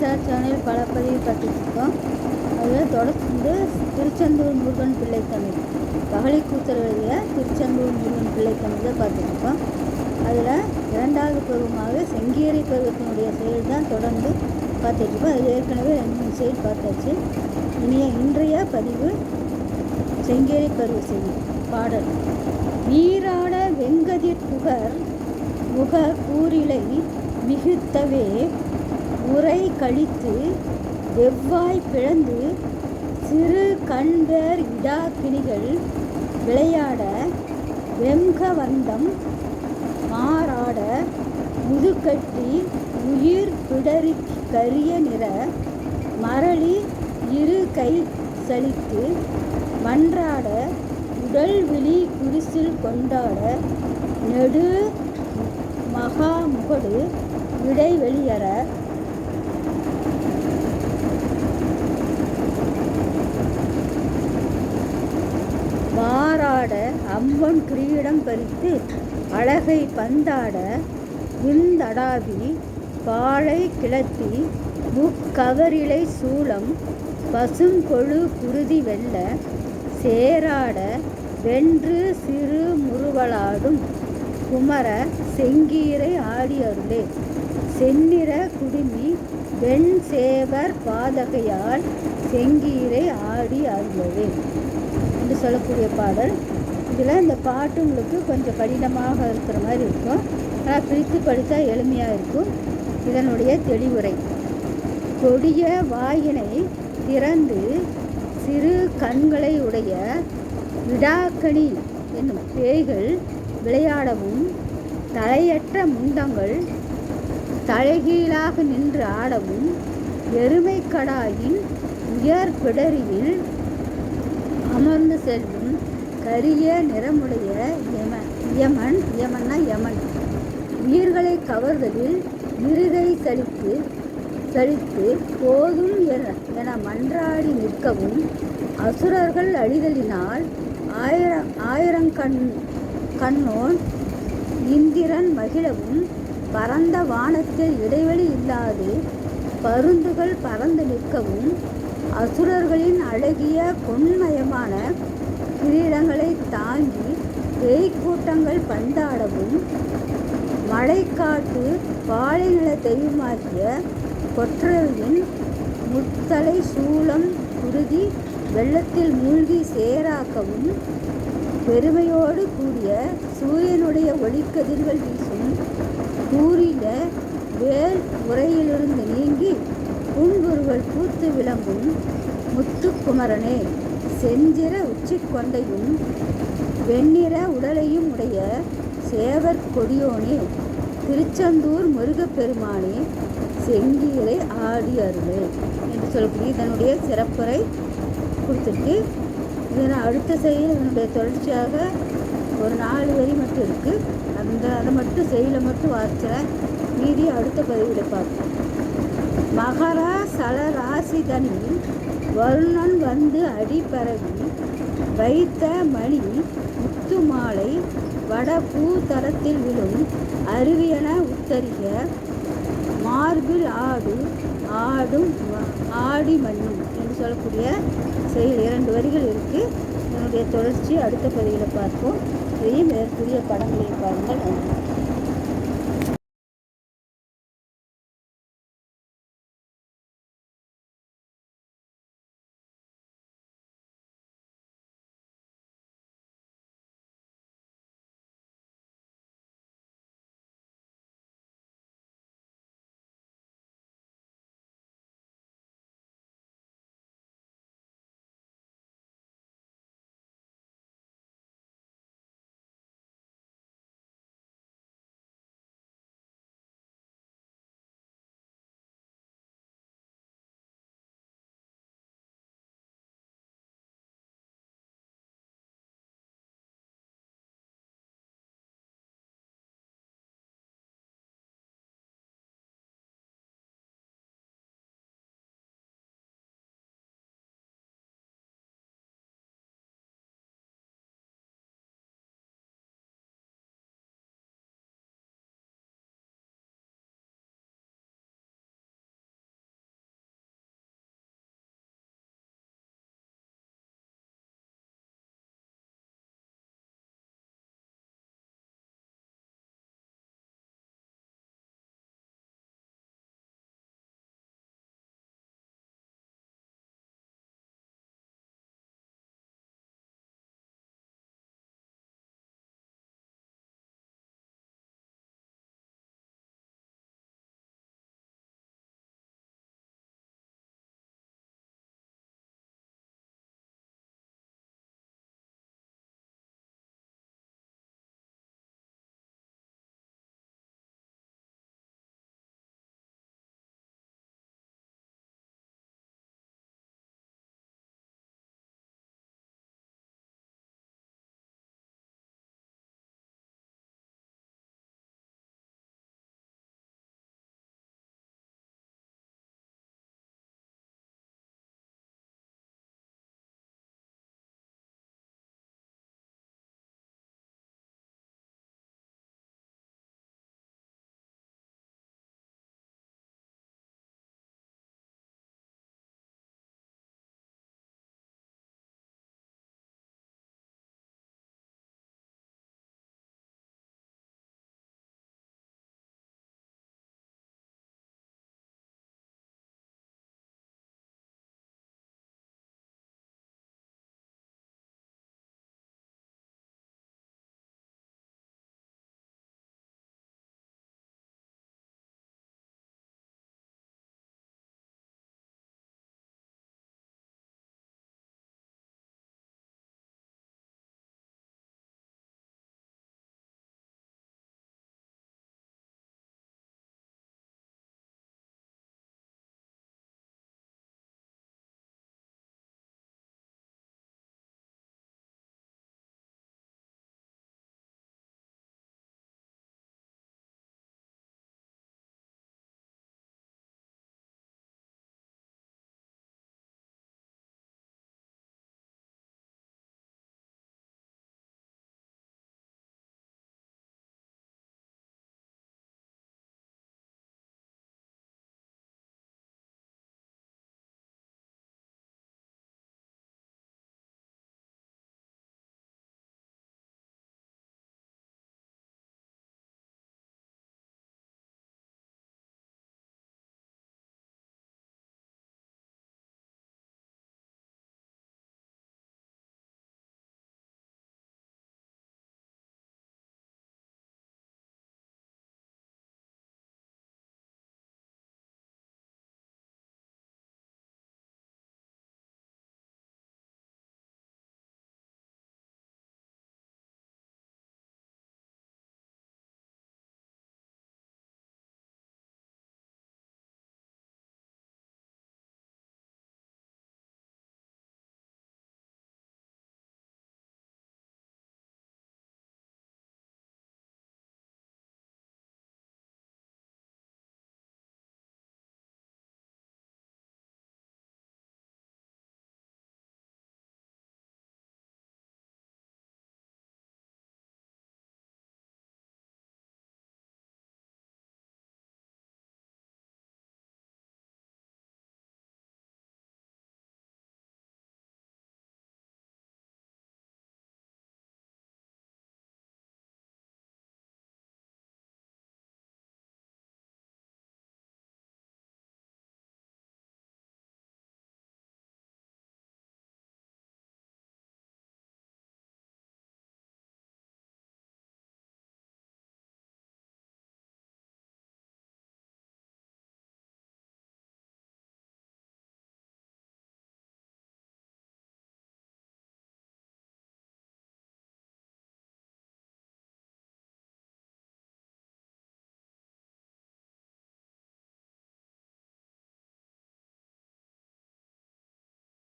Sir channel பல பதிவு பார்த்துட்ருக்கோம் அதில் தொடர்ந்து திருச்செந்தூர் முருகன் பிள்ளை தமிழ் பகலை கூத்தல் எழுதிய திருச்செந்தூர் முருகன் பிள்ளை தமிழை பார்த்துட்ருக்கோம். அதில் இரண்டாவது பருவமாக செங்கேரி பருவத்தினுடைய செயல் தான் தொடர்ந்து பார்த்துட்ருக்கோம். அது ஏற்கனவே ரெண்டு மூணு செயல் பார்த்தாச்சு. இனிய இன்றைய பதிவு செங்கேரி பருவ செய்தி பாடல். நீராட வெங்கதிர் புகர் முக கூறிலை மிகுத்தவே உரை கழித்து வெவ்வாய் பிளந்து சிறு கண்பேர் இடாக்கிணிகள் விளையாட வெம்கவந்தம் மாறாட முதுகட்டி உயிர் பிடரி கரிய நிற மரளி இரு கை சலித்து மன்றாட உடல் விழி குடிசில் கொண்டாட நெடு மகா முகடு விடை அம்பன் கிரீடம் பறித்து அழகை பந்தாட விந்தடாவி பாழை கிளத்தி முக்கவரிலை சூளம் பசுங்கொழு குருதி வெல்ல சேராட வென்று சிறு முறுவலாடும் குமர செங்கீரை ஆடி அருளே. செந்நிற குடுமி வெண் சேவர் பாதகையால் செங்கீரை ஆடி சொல்லக்கூடிய பாடல். இதில் இந்த பாட்டு உங்களுக்கு கொஞ்சம் கடினமாக இருக்கிற மாதிரி இருக்கும். ஆனால் பிரித்து படித்தா எளிமையாக இருக்கும். இதனுடைய தெளிவுரை. கொடிய வாயினை திறந்து சிறு கண்களை உடைய விடாக்கணி என்னும் பேய்கள் விளையாடவும் தலையற்ற முண்டங்கள் தலைகீழாக நின்று ஆடவும் எருமைக்கடாயின் உயர் பிடரியில் அமர்ந்து செல்லும் கரிய நிறமுடைய யம யமன் யமன்னா யமன். உயிர்களை கவர்தலில் இருகை சலித்து சலித்து போதும் என என மன்றாடி நிற்கவும் அசுரர்கள் அழிதலினால் ஆயிரம் ஆயிரங்கண் கண்ணோன் இந்திரன் மகிழவும் பரந்த வானத்தில் இடைவெளி இல்லாது பருந்துகள் பறந்து நிற்கவும் அசுரர்களின் அழகிய பொன்மயமான கிரீடங்களை தாங்கி பேய்க்கூட்டங்கள் பந்தாடவும் மழைக்காட்டு பாலைநில தெய்வமாகிய கொற்றவையின் முத்தலை சூளம் குருதி வெள்ளத்தில் மூழ்கி சேராக்கவும் பெருமையோடு கூடிய சூரியனுடைய ஒளிக்கதிர்கள் வீசும் கூறிய வேல் உரையிலிருந்து நீங்கி புன்புருகள் பூத்து விளங்கும் முத்துக்குமரனே. செஞ்சிற உச்சி கொண்டையும் வெண்ணிற உடலையும் உடைய சேவர் கொடியோனே. திருச்செந்தூர் முருகப்பெருமானே செங்கீரை ஆடி அருள் என்று சொல்லக்கூடிய இதனுடைய சிறப்புரை கொடுத்துருக்கு. இதனால் அடுத்த செயல் இதனுடைய தொடர்ச்சியாக ஒரு நாலு வரி மட்டும் இருக்குது அந்த அதை மட்டும் செயலை மட்டும் வாசிக்கிறேன் மீதி அடுத்த பதிவில் பார்ப்போம். மகர சல வருணன் வந்து அடிப்பரவி வைத்த மணி முத்து மாலை வட பூதரத்தில் விழும் அருவியன உத்தரிய மார்பில் ஆடு ஆடும் ஆடி மண்ணும் என்று சொல்லக்கூடிய செயல் இரண்டு வரிகள் இருக்குது என்னுடைய தொடர்ச்சி அடுத்த பதிவில் பார்ப்போம். இதையும் மேற்கூறிய படங்களை பாருங்கள். நன்றி.